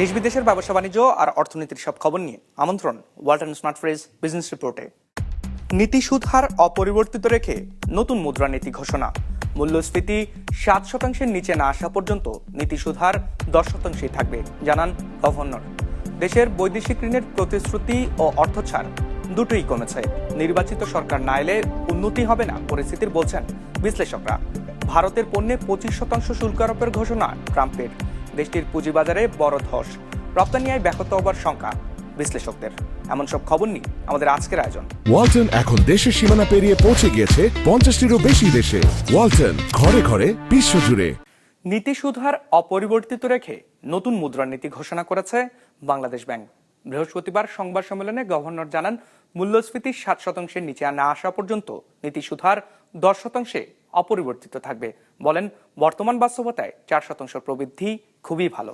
দেশ বিদেশের ব্যবসা বাণিজ্য আর অর্থনীতির সব খবর নিয়ে। আমন্ত্রণ ওয়ালটন স্মার্ট ফ্রেজ বিজনেস রিপোর্টে। নীতি সুদ হার অপরিবর্তিত রেখে নতুন মুদ্রানীতি ঘোষণা। মূল্যস্ফীতি সাত শতাংশের নিচে না আসা পর্যন্ত নীতি সুদ হার দশ শতাংশই থাকবে, জানান গভর্নর দেশের বৈদেশিক ঋণের প্রতিশ্রুতি ও অর্থ ছাড় দুটোই কমেছে। নির্বাচিত সরকার না এলে উন্নতি হবে না, পরিস্থিতির বলছেন বিশ্লেষকরা। ভারতের পণ্যে পঁচিশ শতাংশ শুল্ক আরোপের ঘোষণা ট্রাম্পের। দেশটির পুঁজিবাজারে বড় ধস। রপ্তানি আয় ব্যাহত হবার শঙ্কা বিশ্লেষকদের। এমন সব খবর নিয়ে আমাদের আজকের আয়োজন। ওয়ালটন এখন দেশের সীমানা পেরিয়ে পৌঁছে গিয়েছে পঞ্চাশটিরও বেশি দেশে। ওয়ালটন ঘরে ঘরে বিশ্বজুড়ে নীতি সুধার অপরিবর্তিত রেখে নতুন মুদ্রানীতি ঘোষণা করেছে বাংলাদেশ ব্যাংক। বৃহস্পতিবার সংবাদ সম্মেলনে গভর্নর জানান মূল্যস্ফীতি সাত শতাংশের নিচে না আসা পর্যন্ত নীতি সুধার দশ শতাংশে অপরিবর্তিত থাকবে। বলেন, বর্তমান বাস্তবতায় চার শতাংশ প্রবৃদ্ধি খুবই ভালো।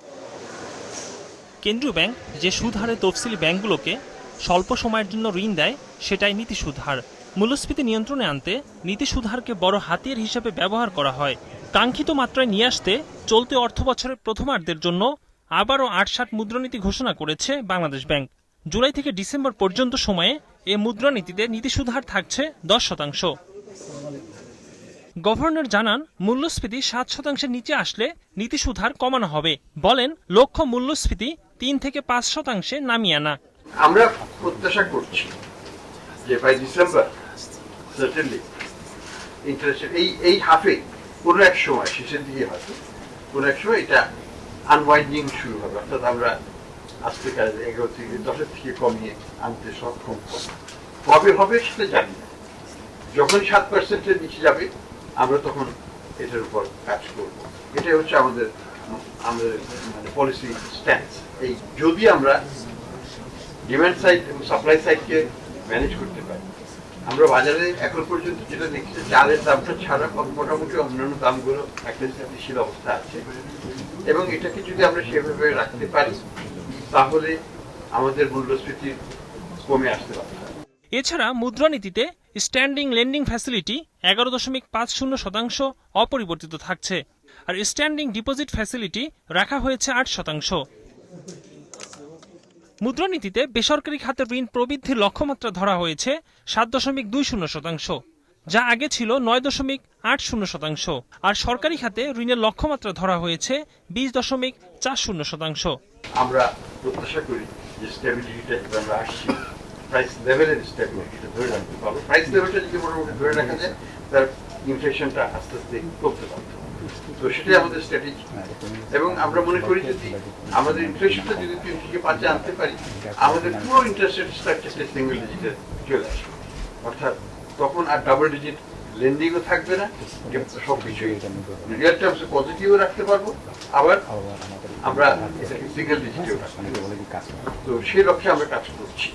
কেন্দ্রীয় ব্যাংক যে সুদ হারে তফসিলি ব্যাংকগুলোকে স্বল্প সময়ের জন্য ঋণ দেয়, সেটাই নীতি সুদ হার। মূল্যস্ফীতি নিয়ন্ত্রণে আনতে নীতি সুদ হারকে বড় হাতিয়ার হিসেবে ব্যবহার করা হয়। কাঙ্ক্ষিত মাত্রায় নিয়ে আসতে চলতি অর্থ বছরের প্রথমার্ধের জন্য আবারও আটষাট মুদ্রানীতি ঘোষণা করেছে বাংলাদেশ ব্যাংক। জুলাই থেকে ডিসেম্বর পর্যন্ত সময়ে এ মুদ্রানীতিতে নীতি সুদ হার থাকছে দশ শতাংশ। গভর্নর জানান, মূল্যস্ফীতি সাত শতাংশের নিচে আসলে নীতি সুধার কমানো হবে। বলেন, লক্ষ্য মূল্যস্ফীতি তিন থেকে পাঁচ শতাংশে নামিয়ে আনা। আমরা প্রত্যাশা করছি যে বাই ডিসেম্বর সার্টেনলি ইন্টারেস্ট এই এই হাফে এক সময়, শেষের দিকে হয়তো এক সময় এটা আনওয়াইন্ডিং শুরু হবে। অর্থাৎ আমরা আজকে কাজ এগারো থেকে দশের থেকে কমিয়ে আনতে সক্ষম কবে হবে সেটা জানি না। যখন সাত পার্সেন্টের নিচে যাবে আমরা তখন এটার উপর কাজ করব। এটাই হচ্ছে আমাদের আমাদের মানে পলিসি স্ট্যান্স এই যদি আমরা ডিমান্ড সাইড এবং সাপ্লাই সাইডকে ম্যানেজ করতে পারি, আমরা বাজারে এখন পর্যন্ত যেটা দেখছি, চালের দামটা ছাড়া মোটামুটি অন্যান্য দামগুলো একটা অবস্থা আছে। এবং এটাকে যদি আমরা সেভাবে রাখতে পারি, তাহলে আমাদের মূল্যস্ফীতি কমে আসতে পারে। এছাড়া মুদ্রানীতিতে স্ট্যান্ডিং লেন্ডিং ফ্যাসিলিটি এগারো দশমিক পাঁচ শূন্য শতাংশ অপরিবর্তিত থাকছে। আর স্ট্যান্ডিং ডিপোজিট ফ্যাসিলিটি রাখা হয়েছে আট শতাংশ। মুদ্রানীতিতে বেসরকারি খাতের ঋণ প্রবৃদ্ধির লক্ষ্যমাত্রা ধরা হয়েছে সাত দশমিক দুই শূন্য শতাংশ, যা আগে ছিল নয় দশমিক আট শূন্য শতাংশ। আর সরকারি খাতে ঋণের লক্ষ্যমাত্রা ধরা হয়েছে বিশ দশমিক চার শূন্য শতাংশ। আমরা প্রত্যাশা করি যে স্টেবিলিটিটা যেটা আমরা আসছি। প্রাইস লেভেলের প্রাইস লেভেলটা যদি মোটামুটি ধরে রাখা যায়, তার ইনফ্লেশনটা আস্তে আস্তে পারবে তো সেটাই আমাদের স্ট্র্যাটেজি এবং আমরা মনে করি যদি আমাদের যদি তিন থেকে পাঁচে আনতে পারি, আমাদের পুরো ইন্টারেস্ট রেট স্ট্রাকচারটা সিঙ্গেল ডিজিটে চলে আসবে। অর্থাৎ তখন আর ডাবল ডিজিট লেন্ডিংও থাকবে না সব কিছুই রিয়াল টার্মসে পজিটিভও রাখতে পারব, আবার আমরা সিঙ্গেল ডিজিটেও রাখতে। তো সেই লক্ষ্যে আমরা কাজ করছি।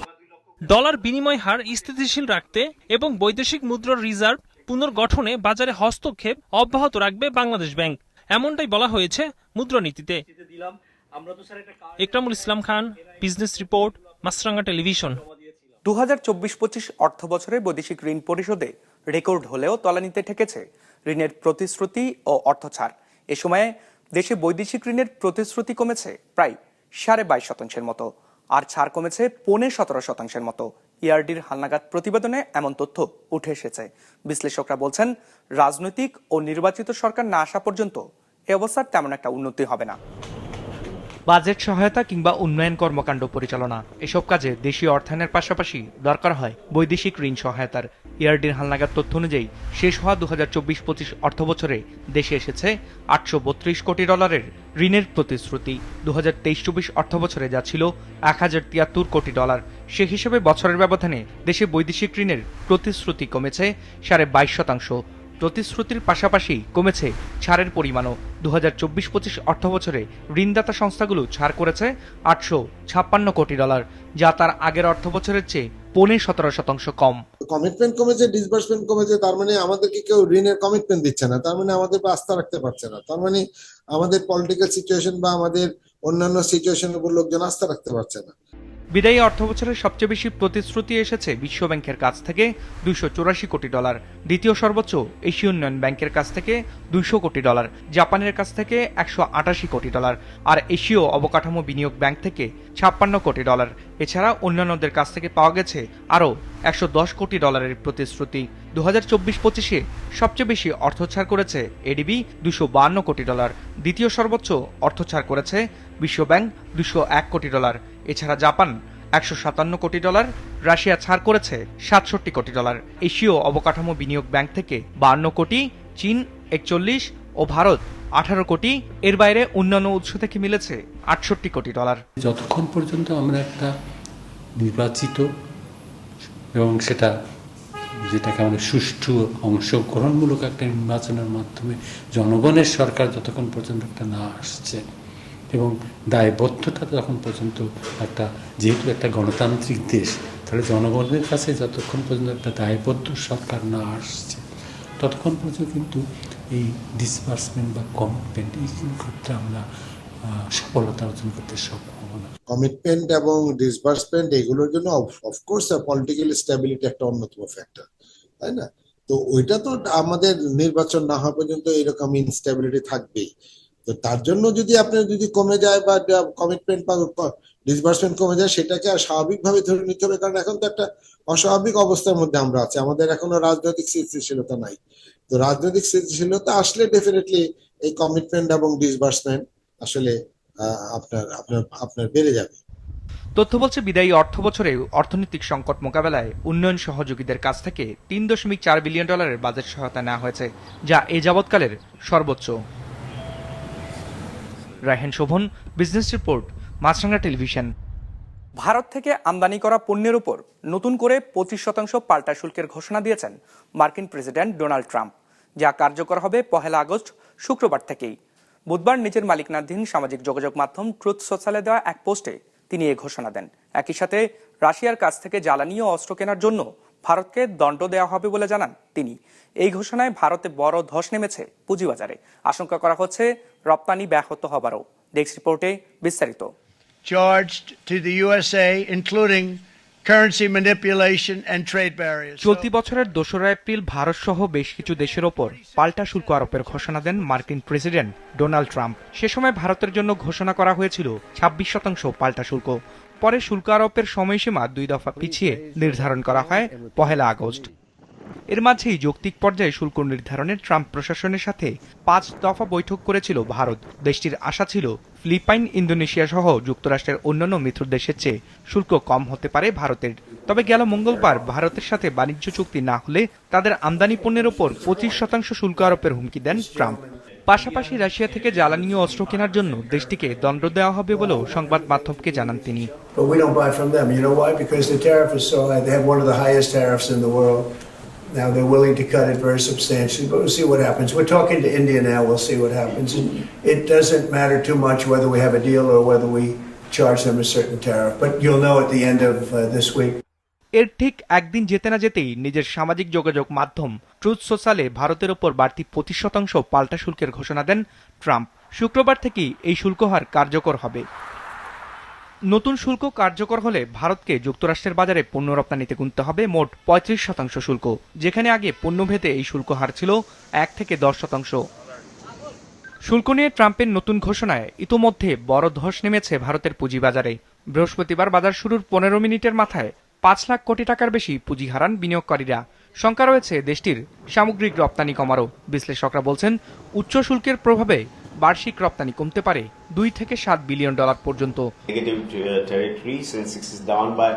ডলার বিনিময় হার স্থিতিশীল রাখতে এবং বৈদেশিক মুদ্রার রিজার্ভ পুনর্গঠনে বাজারে হস্তক্ষেপ অব্যাহত রাখবে বাংলাদেশ ব্যাংক। এমনটাই বলা হয়েছে মুদ্রানীতিতে Ekramul Islam Khan, business report, Maasranga television. দু হাজার চব্বিশ পঁচিশ অর্থ বছরে বৈদেশিক ঋণ পরিশোধে রেকর্ড হলেও তলানিতে ঠেকেছে ঋণের প্রতিশ্রুতি ও অর্থ ছাড়। এ সময়ে দেশে বৈদেশিক ঋণের প্রতিশ্রুতি কমেছে প্রায় সাড়ে বাইশ শতাংশের মতো। আর ছাড় কমেছে পৌনে সতেরো শতাংশের মতো। ইআরডির হালনাগাদ প্রতিবেদনে এমন তথ্য উঠে এসেছে। বিশ্লেষকরা বলছেন, রাজনৈতিক ও নির্বাচিত সরকার না আসা পর্যন্ত এ অবস্থার তেমন একটা উন্নতি হবে না। বাজেট সহায়তা কিংবা উন্নয়ন কর্মকাণ্ড পরিচালনা। এসব কাজে দেশীয় অর্থায়নের পাশাপাশি দরকার হয় বৈদেশিক ঋণ সহায়তার। ইয়ারডির হালনাগাদ তথ্য অনুযায়ী, শেষ হওয়া দু হাজার চব্বিশ পঁচিশ অর্থ বছরে দেশে এসেছে আটশো বত্রিশ কোটি ডলারের ঋণের প্রতিশ্রুতি। দু হাজার তেইশ চব্বিশ অর্থ বছরে যা ছিল এক হাজার তিয়াত্তর কোটি ডলার, সে হিসেবে বছরের ব্যবধানে দেশে বৈদেশিক ঋণের প্রতিশ্রুতি কমেছে সাড়ে বাইশ শতাংশ। প্রতিশ্রুতির পাশাপাশি কমেছে ছাড়ের পরিমাণও। দু হাজার চব্বিশ পঁচিশ অর্থ বছরে ঋণদাতা সংস্থাগুলো ছাড় করেছে আটশো ছাপ্পান্ন কোটি ডলার, যা তার আগের অর্থ বছরের চেয়ে পৌনে সতেরো শতাংশ কম। কমিটমেন্ট কমেছে ডিসবার্সমেন্ট কমেছে, তার মানে আমাদেরকে কেউ ঋণের কমিটমেন্ট দিচ্ছে না। তার মানে আমাদের আস্থা রাখতে পারছে না। তার মানে আমাদের পলিটিক্যাল সিচুয়েশন বা আমাদের অন্যান্য সিচুয়েশনের উপর লোকজন আস্থা রাখতে পারছে না। বিদায়ী অর্থ বছরের সবচেয়ে বেশি প্রতিশ্রুতি এসেছে বিশ্বব্যাংকের কাছ থেকে দুইশো চুরাশি কোটি ডলার। দ্বিতীয় সর্বোচ্চ এশীয় উন্নয়ন ব্যাংকের কাছ থেকে দুইশো কোটি ডলার। জাপানের কাছ থেকে একশো আটাশি কোটি ডলার। আর এশীয় অবকাঠামো বিনিয়োগ ব্যাংক থেকে ছাপ্পান্ন কোটি ডলার। এছাড়া অন্যান্যদের কাছ থেকে পাওয়া গেছে আরও একশো দশ কোটি ডলারের প্রতিশ্রুতি। দু হাজার চব্বিশ পঁচিশে সবচেয়ে বেশি অর্থ ছাড় করেছে এডিবি, দুশো বান্ন কোটি ডলার। দ্বিতীয় সর্বোচ্চ অর্থ ছাড় করেছে বিশ্বব্যাংক, দুশো এক কোটি ডলার। এছাড়া জাপান, একশো সাতান্ন কোটি ডলার। রাশিয়া ছাড় করেছে সাতষট্টি কোটি ডলার। এশীয় অবকাঠামো বিনিয়োগ ব্যাংক থেকে বান্ন কোটি, চীন একচল্লিশ ও ভারত আঠারো কোটি, এর বাইরে অন্যান্য উৎস থেকে মিলেছে আটষট্টি কোটি ডলার। যতক্ষণ পর্যন্ত আমরা একটা নির্বাচিত এবং সেটা যেটাকে আমরা সুষ্ঠু অংশগ্রহণমূলক একটা নির্বাচনের মাধ্যমে জনগণের সরকার যতক্ষণ পর্যন্ত একটা না আসছে এবং দায়বদ্ধতা যখন পর্যন্ত একটা, যেহেতু একটা গণতান্ত্রিক দেশ, তাহলে জনগণের কাছে যতক্ষণ পর্যন্ত একটা দায়বদ্ধ সরকার না আসছে, ততক্ষণ পর্যন্ত কিন্তু এই ডিসবার্সমেন্ট বা কমিটমেন্ট এই ক্ষেত্রে আমরা সফলতা অর্জন করতে সক্ষম হব না। কমিটমেন্ট এবং ডিসবার্সমেন্ট এগুলোর জন্য অফকোর্স পলিটিক্যাল স্টেবিলিটি একটা অন্যতম ফ্যাক্টর তাই না? তো ওইটা তো আমাদের নির্বাচন না হওয়া পর্যন্ত এরকম ইনস্টেবিলিটি থাকবেই। তো তার জন্য যদি আপনার যদি কমে যায় বা কমিটমেন্ট বা ডিসবার্সমেন্ট কমে যায়, সেটাকে আর স্বাভাবিকভাবে ধরে নিতে হবে। কারণ এখন তো একটা অস্বাভাবিক অবস্থার মধ্যে আমরা আছি। আমাদের এখনও রাজনৈতিক স্থিতিশীলতা নাই। তো রাজনৈতিক স্থিতিশীলতা আসলে ডেফিনেটলি এই কমিটমেন্ট এবং ডিসবার্সমেন্ট আসলে আপনার আপনার আপনার বেড়ে যাবে। তথ্য বলছে, বিদায়ী অর্থ বছরে অর্থনৈতিক সংকট মোকাবেলায় উন্নয়ন সহযোগীদের কাছ থেকে তিন দশমিক চার বিলিয়ন ডলারের বাজেট সহায়তা নেওয়া হয়েছে, যা এ যাবৎকালের সর্বোচ্চ। Raihan Shovon business report Maasranga television. Bharat থেকে আমদানি করা পণ্যের উপর নতুন করে পঁচিশ শতাংশ পাল্টা শুল্কের ঘোষণা দিয়েছেন মার্কিন প্রেসিডেন্ট ডোনাল্ড ট্রাম্প, যা কার্যকর হবে পহেলা আগস্ট, শুক্রবার থেকেই। বুধবার নিজের মালিকানাধীন সামাজিক যোগাযোগ মাধ্যম ট্রুথ সোশ্যালে দেওয়া এক পোস্টে তিনি এ ঘোষণা দেন। একই সাথে রাশিয়ার কাছ থেকে জ্বালানি ও অস্ত্র কেনার জন্য ভারতকে দণ্ড দেওয়া হবে বলে জানান তিনি। এই ঘোষণায় ভারতে বড় ধস নেমেছে পুঁজিবাজারে। আশঙ্কা করা হচ্ছে রপ্তানি ব্যাহত হবারও ডেস্ক রিপোর্টে বিস্তারিত। চলতি বছরের দোসরা এপ্রিল ভারত সহ বেশ কিছু দেশের ওপর পাল্টা শুল্ক আরোপের ঘোষণা দেন মার্কিন প্রেসিডেন্ট ডোনাল্ড ট্রাম্প। সে সময় ভারতের জন্য ঘোষণা করা হয়েছিল ছাব্বিশ শতাংশ পাল্টা শুল্ক। পরে শুল্ক আরোপের সময়সীমা দুই দফা পিছিয়ে নির্ধারণ করা হয় পহেলা আগস্ট। এর মাঝেই যৌক্তিক পর্যায়ে শুল্ক নির্ধারণে ট্রাম্প প্রশাসনের সাথে পাঁচ দফা বৈঠক করেছিল ভারত। দেশটির আশা ছিল ফিলিপাইন, ইন্দোনেশিয়া সহ যুক্তরাষ্ট্রের অন্যান্য মিত্র দেশের চেয়ে শুল্ক কম হতে পারে ভারতের। তবে গেল মঙ্গলবার ভারতের সাথে বাণিজ্য চুক্তি না হলে তাদের আমদানি পণ্যের ওপর পঁচিশ শতাংশ শুল্ক আরোপের হুমকি দেন ট্রাম্প। পাশাপাশি রাশিয়া থেকে জ্বালানি ও অস্ত্র কেনার জন্য দেশটিকে দণ্ড দেওয়া হবে বলেও সংবাদ মাধ্যমকে জানান তিনি। Now they're willing to cut it very substantially, but we'll see what happens. We're talking to India now. We'll see what happens. And it doesn't matter too much whether we have a deal or whether we charge them a certain tariff. But you'll know at the end of uh, this week. এর ঠিক একদিন যেতে না যেতেই নিজের সামাজিক যোগাযোগ মাধ্যম ট্রুথ সোশ্যালে ভারতের ওপর বাড়তি পঁচিশ শতাংশ পাল্টা শুল্কের ঘোষণা দেন ট্রাম্প শুক্রবার থেকেই এই শুল্ক হার কার্যকর হবে নতুন শুল্ক কার্যকর হলে ভারতকে যুক্তরাষ্ট্রের বাজারে পণ্য রপ্তানিতে গুনতে হবে মোট পঁয়ত্রিশ শতাংশ শুল্ক। যেখানে আগে পণ্য ভেদে এই শুল্ক হার ছিল এক থেকে দশ শতাংশ। শুল্ক নিয়ে ট্রাম্পের নতুন ঘোষণায় ইতোমধ্যে বড় ধস নেমেছে ভারতের পুঁজিবাজারে। বৃহস্পতিবার বাজার শুরুর পনেরো মিনিটের মাথায় পাঁচ লাখ কোটি টাকার বেশি পুঁজি হারান বিনিয়োগকারীরা। শঙ্কা রয়েছে দেশটির সামগ্রিক রপ্তানি কমারও। বিশ্লেষকরা বলছেন, উচ্চ শুল্কের প্রভাবে বার্ষিক রপ্তানি কমতে পারে দুই থেকে সাত বিলিয়ন ডলার পর্যন্ত uh, territory. Sensex is down by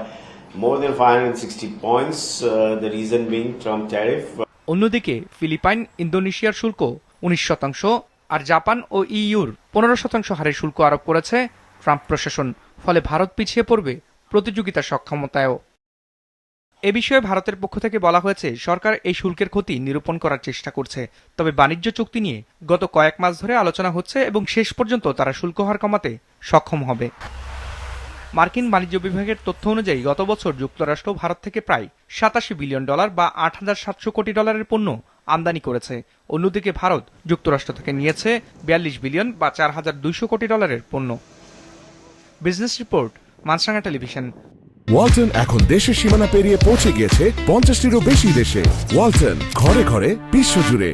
more than 560 points. Uh. অন্যদিকে ফিলিপাইন ইন্দোনেশিয়ার শুল্ক উনিশ শতাংশ আর জাপান ও ইইউর পনেরো শতাংশ হারে শুল্ক আরোপ করেছে ট্রাম্প প্রশাসন ফলে ভারত পিছিয়ে পড়বে প্রতিযোগিতা সক্ষমতায়ও এ বিষয়ে ভারতের পক্ষ থেকে বলা হয়েছে, সরকার এই শুল্কের ক্ষতি নিরূপণ করার চেষ্টা করছে। তবে বাণিজ্য চুক্তি নিয়ে গত কয়েক মাস ধরে আলোচনা হচ্ছে এবং শেষ পর্যন্ত তারা শুল্ক হার কমাতে সক্ষম হবে। মার্কিন বাণিজ্য বিভাগের তথ্য অনুযায়ী, গত বছর যুক্তরাষ্ট্র ভারত থেকে প্রায় সাতাশি বিলিয়ন ডলার বা আট হাজার সাতশো কোটি ডলারের পণ্য আমদানি করেছে। অন্যদিকে ভারত যুক্তরাষ্ট্র থেকে নিয়েছে বিয়াল্লিশ বিলিয়ন বা চার হাজার দুইশো কোটি ডলারের পণ্য। Business report, Maasranga television. Walton এখন দেশের সীমানা পেরিয়ে পৌঁছে গিয়েছে পঞ্চাশটিরও বেশি দেশে। ওয়ালটন, ঘরে ঘরে, বিশ্বজুড়ে।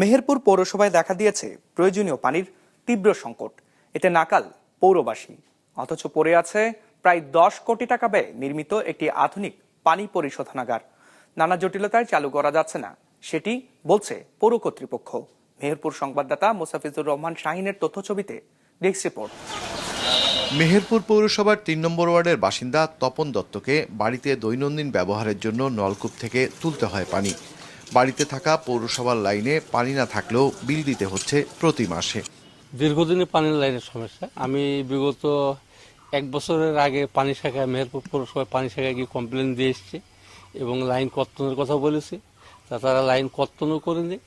মেহেরপুর পৌরসভায় দেখা দিয়েছে প্রয়োজনীয় পানির তীব্র সংকট। এতে নাকাল পৌরবাসী। অথচ পড়ে আছে প্রায় দশ কোটি টাকা ব্যয়ে নির্মিত একটি আধুনিক পানি পরিশোধনাগার। নানা জটিলতায় চালু করা যাচ্ছে না, সেটি বলছে পৌর কর্তৃপক্ষ। মেহেরপুর সংবাদদাতা মোসাফিজুর রহমান শাহিনের তথ্যছবিতে ডেস্ক রিপোর্ট। মেহেরপুর পৌরসভার তিন নম্বর ওয়ার্ডের বাসিন্দা তপন দত্তকে বাড়িতে দৈনন্দিন ব্যবহারের জন্য নলকূপ থেকে তুলতে হয় পানি। বাড়িতে থাকা পৌরসভার লাইনে পানি না থাকলেও বিল দিতে হচ্ছে প্রতি মাসে। দীর্ঘদিনের পানির লাইনের সমস্যা। আমি বিগত এক বছরের আগে পানি শাখায়, মেহেরপুর পৌরসভায় পানি শাখায় গিয়ে কমপ্লেন দিয়ে এসেছি এবং লাইন কর্তনের কথা বলেছি। তা তারা লাইন কর্তনও করেনি,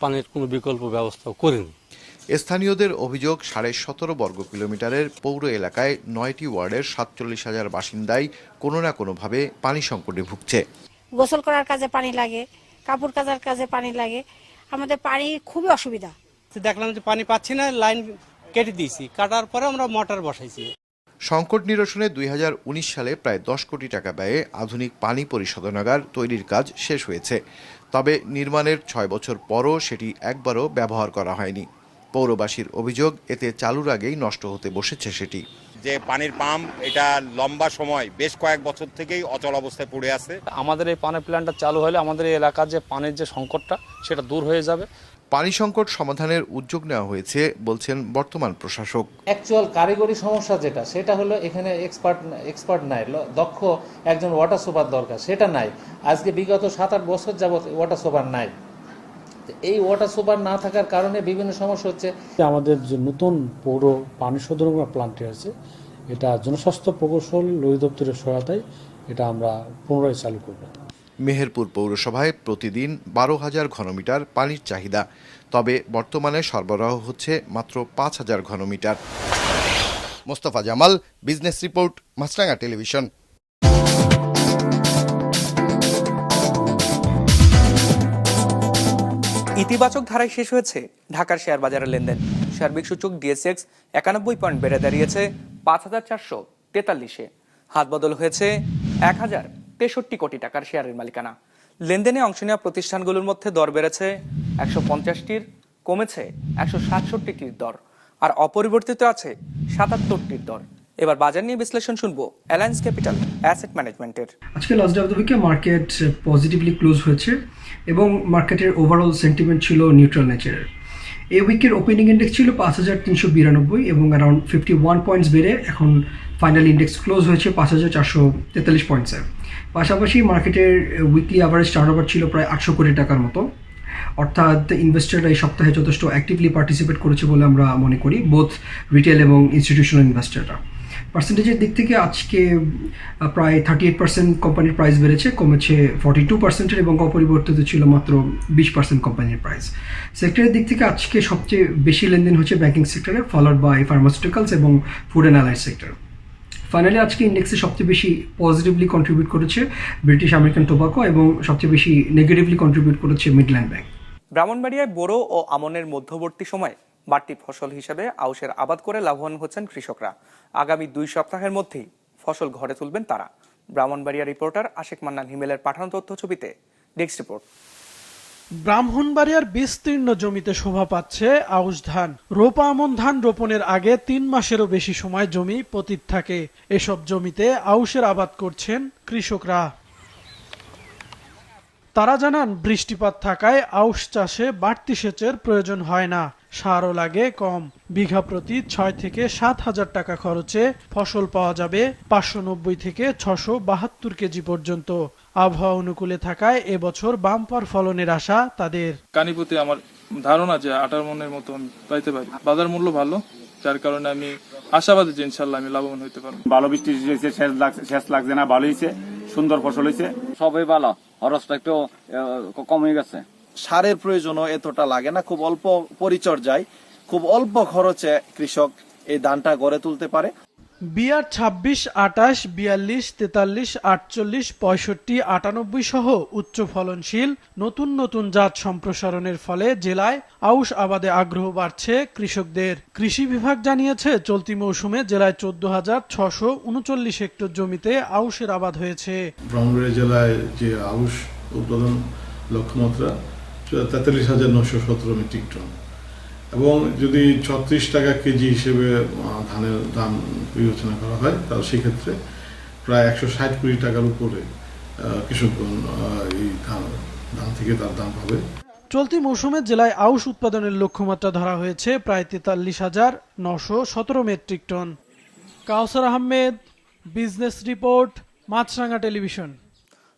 পানির কোনো বিকল্প ব্যবস্থাও করেনি। স্থানীয়দের অভিযোগ সাড়ে সতেরো বর্গ কিলোমিটারের পৌর এলাকায় নয়টি ওয়ার্ডের সাতচল্লিশ হাজার বাসিন্দাই কোনো না কোনোভাবে পানি সংকটে ভুগছে। গোসল করার কাজে পানি লাগে কাপড় কাচার কাজে পানি লাগে। আমাদের পানি খুবই অসুবিধা। দেখলাম যে পানি পাচ্ছি না লাইন কেটে দিয়েছি। কাটার পরে আমরা মোটর বসাইছি। সংকট নিরসনে দুই হাজার উনিশ সালে প্রায় দশ কোটি টাকা ব্যয়ে আধুনিক পানি পরিশোধনাগার তৈরির কাজ শেষ হয়েছে। তবে নির্মাণের ছয় বছর পরও সেটি একবারও ব্যবহার করা হয়নি। পৌরবাসীর অভিযোগ এতে চালুর আগেই নষ্ট হতে বসেছে সেটি। যে পানির পাম্প এটা লম্বা সময় বেশ কয়েক বছর থেকেই অচল অবস্থায় পড়ে আছে। আমাদের এই পানি প্ল্যান্টটা চালু হলে আমাদের এই এলাকার যে পানির যে সংকটটা সেটা দূর হয়ে যাবে। পানি সংকট সমাধানের উদ্যোগ নেওয়া হয়েছে বলছেন বর্তমান প্রশাসক। অ্যাকচুয়াল কারিগরি সমস্যা যেটা সেটা হলো এখানে এক্সপার্ট এক্সপার্ট নাই ল- দক্ষ একজন ওয়াটার সুপার দরকার সেটা নাই। আজকে বিগত সাত আট বছর যাবত ওয়াটার সুপার নাই। এই ওয়াটার সুপার না থাকার কারণে বিভিন্ন সমস্যা হচ্ছে। আমাদের যে নতুন পৌর পানি শোধন প্লান্টটি আছে এটা জনস্বাস্থ্য প্রকৌশল অধিদপ্তরের সহায়তায় এটা আমরা পুনরায় চালু করব। মেহেরপুর পৌরসভায় প্রতিদিন বারো হাজার ঘনমিটার পানির চাহিদা। তবে বর্তমানে সরবরাহ হচ্ছে মাত্র পাঁচ হাজার ঘনমিটার। Mostafa Jamal business report Maasranga television. ইতিবাচক ধারায় শেষ হয়েছে ঢাকার শেয়ার বাজারের লেনদেন। সার্বিক সূচক ডিএসএক্স একানব্বই পয়েন্ট বেড়ে দাঁড়িয়েছে পাঁচ হাজার চারশো তেতাল্লিশে। হাত বদল হয়েছে এক হাজার তেষট্টি কোটি টাকার শেয়ারের মালিকানা। লেনদেনে অংশ নেওয়া প্রতিষ্ঠানগুলোর মধ্যে দর বেড়েছে একশো পঞ্চাশটির, কমেছে একশো সাতষট্টিটির দর, আর অপরিবর্তিত আছে সাতাত্তরটির দর। এবার বাজার নিয়ে বিশ্লেষণ শুনব অ্যালায়েন্স ক্যাপিটাল অ্যাসেট ম্যানেজমেন্টের। আজকে লাস্ট ডে অফ দ্য উইকে মার্কেট পজিটিভলি ক্লোজ হয়েছে এবং মার্কেটের ওভারঅল সেন্টিমেন্ট ছিল নিউট্রাল নেচারের এই উইকের ওপেনিং ইন্ডেক্স ছিল পাঁচ হাজার তিনশো বিরানব্বই এবং অ্যারাউন্ড ফিফটি ওয়ান পয়েন্টস বেড়ে এখন ফাইনাল ইন্ডেক্স ক্লোজ হয়েছে পাঁচ হাজার চারশো তেতাল্লিশ পয়েন্টসে পাশাপাশি মার্কেটের উইকলি অ্যাভারেজ টার্ন ওভার ছিল প্রায় আটশো কোটি টাকার মতো। অর্থাৎ ইনভেস্টাররা এই সপ্তাহে যথেষ্ট অ্যাক্টিভলি পার্টিসিপেট করেছে বলে আমরা মনে করি বোথ রিটেল এবং ইনস্টিটিউশনাল ইনভেস্টাররা পার্সেন্টেজের দিক থেকে আজকে প্রায় থার্টি এইট পার্সেন্ট কোম্পানির প্রাইস বেড়েছে, কমেছে ফর্টি টু পার্সেন্টের এবং অপরিবর্তিত ছিল মাত্র বিশ পার্সেন্ট কোম্পানির প্রাইস সেক্টরের দিক থেকে আজকে সবচেয়ে বেশি লেনদেন হচ্ছে ব্যাংকিং সেক্টরে ফলোড বাই ফার্মাসিউটিক্যালস এবং food and allied sector finally আজকে ইন্ডেক্সে সবচেয়ে বেশি পজিটিভলি কন্ট্রিবিউট করেছে ব্রিটিশ আমেরিকান টোবাকো এবং সবচেয়ে বেশি নেগেটিভলি কন্ট্রিবিউট করেছে মিডল্যান্ড ব্যাংক ব্রাহ্মণবাড়িয়ায় বোরো ও আমনের মধ্যবর্তী সময়ে বাড়তি ফসল হিসেবে আউশের আবাদ করে লাভবান হচ্ছেন কৃষকরা। আগামী দুই সপ্তাহের মধ্যেই ফসল ঘরে তুলবেন তারা। ব্রাহ্মণবাড়িয়া রিপোর্টার আশেক মান্নান হিমেলের পাঠানো তথ্য ছবিতে ডেস্ক রিপোর্ট। ব্রাহ্মণবাড়িয়ার বিস্তীর্ণ জমিতে শোভা পাচ্ছে আউশ ধান। রোপা আমন ধান রোপণের আগে তিন মাসেরও বেশি সময় জমি পতিত থাকে। এসব জমিতে আউশের আবাদ করছেন কৃষকরা। তারা জানান, বৃষ্টিপাত থাকায় আউশ চাষে বাড়তি সেচের প্রয়োজন হয় না। সারও লাগে কম। বিঘা প্রতি ছয় থেকে সাত হাজার টাকা খরচে ফসল পাওয়া যাবে পাঁচশো নব্বই থেকে ছশো বাহাত্তর কেজি পর্যন্ত। আবহাওয়া অনুকূলে থাকায় এবছর বাম্পার ফলনের আশা তাদের। কানিপতি আমার ধারণা যে আঠারো মনের মতো আমি পাইতে পারি। বাজার মূল্য ভালো যার কারণে আমি আশাবাদী যে ইনশাল্লাহ আমি লাভবান হইতে পারব। ভালো বৃষ্টি হয়েছে শেষ লাগছে শেষ লাগছে না ভালো হয়েছে সুন্দর ফসল হয়েছে সবই ভালো খরচটা একটু কমে গেছে। সারের প্রয়োজনও এতটা লাগে না। খুব অল্প পরিচর্যায় খুব অল্প খরচে কৃষক এই ধানটা গড়ে তুলতে পারে। বিআর ছাব্বিশ আটাশ বিয়াল্লিশ তেতাল্লিশ আটচল্লিশ পঁয়ষট্টি আটানব্বই সহ উচ্চ ফলনশীল নতুন নতুন জাত সম্প্রসারণের ফলে জেলায় আউশ আবাদে আগ্রহ বাড়ছে কৃষকদের। কৃষি বিভাগ জানিয়েছে চলতি মৌসুমে জেলায় চোদ্দ হাজার ছশো উনচল্লিশ হেক্টর জমিতে আউশের আবাদ হয়েছে। ব্রাহ্মণবাড়িয়া জেলায় যে আউশ উৎপাদন লক্ষ্যমাত্রা তেতাল্লিশ হাজার নশো সতেরো মেট্রিক টন এবং যদি ছত্রিশ টাকা কেজি হিসেবে ধানের দাম বিবেচনা করা হয় তাহলে সেক্ষেত্রে প্রায় একশো ষাট কোটি টাকার উপরে কৃষকগণ এই ধান ধান থেকে তার দাম পাবে। চলতি মৌসুমে জেলায় আউশ উৎপাদনের লক্ষ্যমাত্রা ধরা হয়েছে প্রায় তেতাল্লিশ হাজার নশো সতেরো metric ton Kawsar Ahmed, business report Maasranga television.